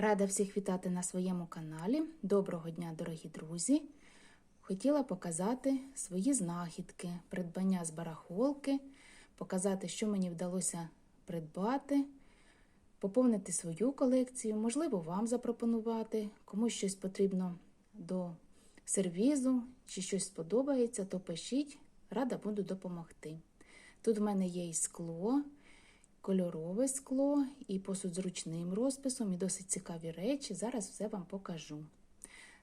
Рада всіх вітати на своєму каналі. Доброго дня, дорогі друзі! Хотіла показати свої знахідки, придбання з барахолки, показати, що мені вдалося придбати, поповнити свою колекцію, можливо, вам запропонувати, комусь щось потрібно до сервізу чи щось сподобається, то пишіть, рада буду допомогти. Тут в мене є і скло, кольорове скло, і посуд з ручним розписом, і досить цікаві речі. Зараз все вам покажу.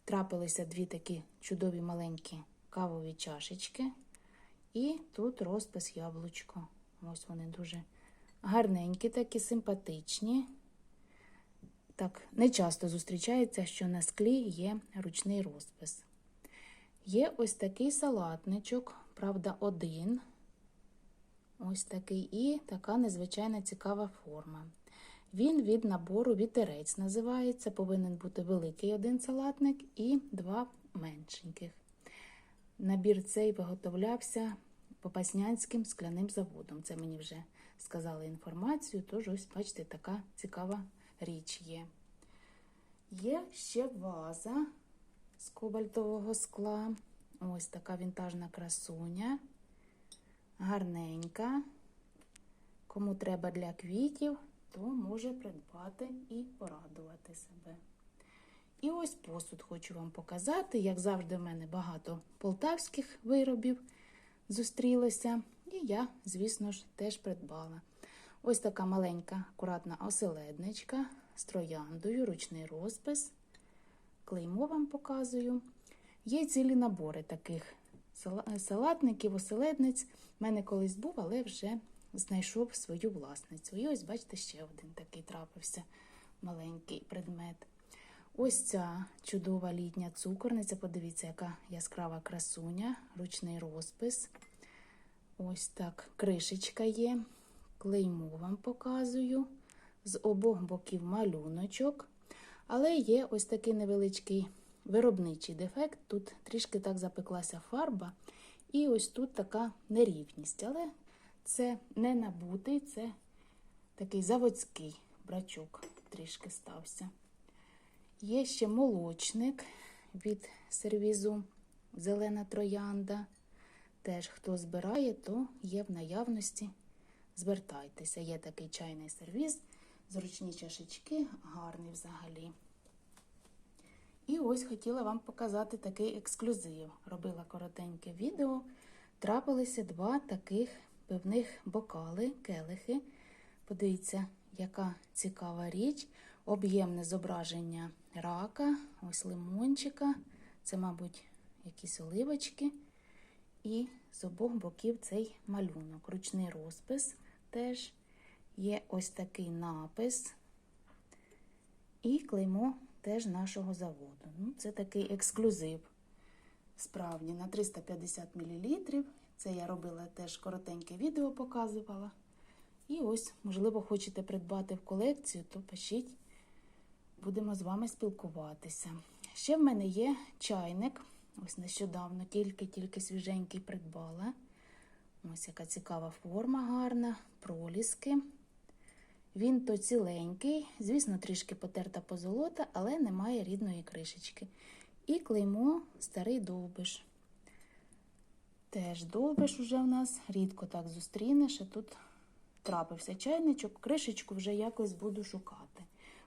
Трапилися дві такі чудові маленькі кавові чашечки. І тут розпис яблучко. Ось вони дуже гарненькі, такі симпатичні. Так, не часто зустрічається, що на склі є ручний розпис. Є ось такий салатничок, правда, один. Ось такий і така незвичайна цікава форма. Він від набору вітерець називається. Повинен бути великий один салатник і два меншеньких. Набір цей виготовлявся Попаснянським скляним заводом. Це мені вже сказали інформацію, тож ось, бачите, така цікава річ є. Є ще ваза з кобальтового скла. Ось така вінтажна красуня. Гарненька. Кому треба для квітів, то може придбати і порадувати себе. І ось посуд хочу вам показати. Як завжди, в мене багато полтавських виробів зустрілося. І я, звісно ж, теж придбала. Ось така маленька, акуратна оселедничка з трояндою, ручний розпис. Клеймо вам показую. Є цілі набори таких салатників, оселедниць. У мене колись був, але вже знайшов свою власницю. І ось, бачите, ще один такий трапився маленький предмет. Ось ця чудова літня цукорниця. Подивіться, яка яскрава красуня, ручний розпис. Ось так кришечка є. Клеймо вам показую. З обох боків малюночок. Але є ось такий невеличкий виробничий дефект. Тут трішки так запеклася фарба. І ось тут така нерівність. Але це не набутий, це такий заводський брачок трішки стався. Є ще молочник від сервізу Зелена троянда. Теж, хто збирає, то є в наявності. Звертайтеся, є такий чайний сервіз, зручні чашечки, гарний взагалі. І ось хотіла вам показати такий ексклюзив. Робила коротеньке відео. Трапилися два таких пивних бокали, келихи. Подивіться, яка цікава річ. Об'ємне зображення рака, ось лимончика. Це, мабуть, якісь оливочки. І з обох боків цей малюнок. Ручний розпис теж є ось такий напис. І клеймо теж нашого заводу. Ну, Це такий ексклюзив. Справді, на 350 мл. Це я робила теж коротеньке відео, показувала. І ось, можливо, хочете придбати в колекцію, то пишіть, будемо з вами спілкуватися. Ще в мене є чайник. Ось нещодавно тільки-тільки свіженький придбала. Ось яка цікава форма гарна, проліски. Він то ціленький, звісно, трішки потерта позолота, але немає рідної кришечки. І клеймо старий довбиш. Теж довбиш уже в нас, рідко так зустрінеш, а тут трапився чайничок, кришечку вже якось буду шукати.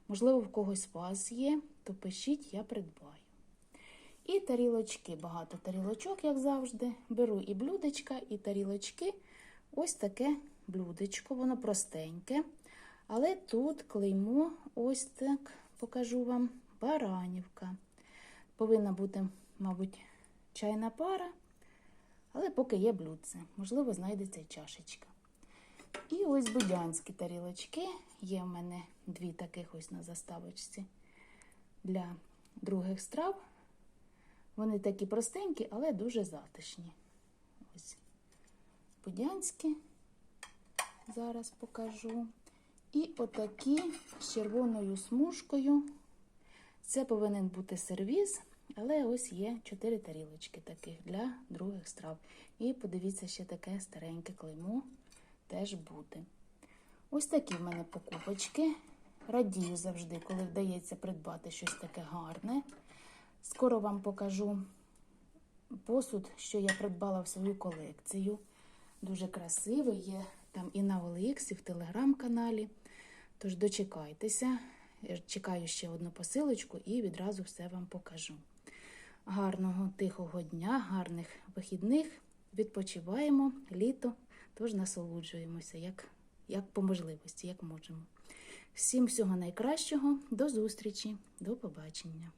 Можливо, в когось вас є, то пишіть, я придбаю. І тарілочки, багато тарілочок, як завжди. Беру і блюдечка, і тарілочки. Ось таке блюдечко, воно простеньке. Але тут клеймо, ось так покажу вам, баранівка. Повинна бути, мабуть, чайна пара, але поки є блюдце, можливо, знайдеться і чашечка. І ось будянські тарілочки. Є в мене дві таких ось на заставочці для других страв. Вони такі простенькі, але дуже затишні. Ось будянські, зараз покажу. І отакі з червоною смужкою. Це повинен бути сервіз, але ось є чотири тарілочки таких для других страв. І подивіться, ще таке стареньке клеймо теж буде. Ось такі в мене покупочки радію завжди, коли вдається придбати щось таке гарне. Скоро вам покажу посуд, що я придбала в свою колекцію. Дуже красивий, є там і на OLX, і в телеграм-каналі. Тож дочекайтеся, чекаю ще одну посилочку і відразу все вам покажу. Гарного тихого дня, гарних вихідних. Відпочиваємо літо, тож насолоджуємося, як, як по можливості, як можемо. Всім всього найкращого, до зустрічі, до побачення.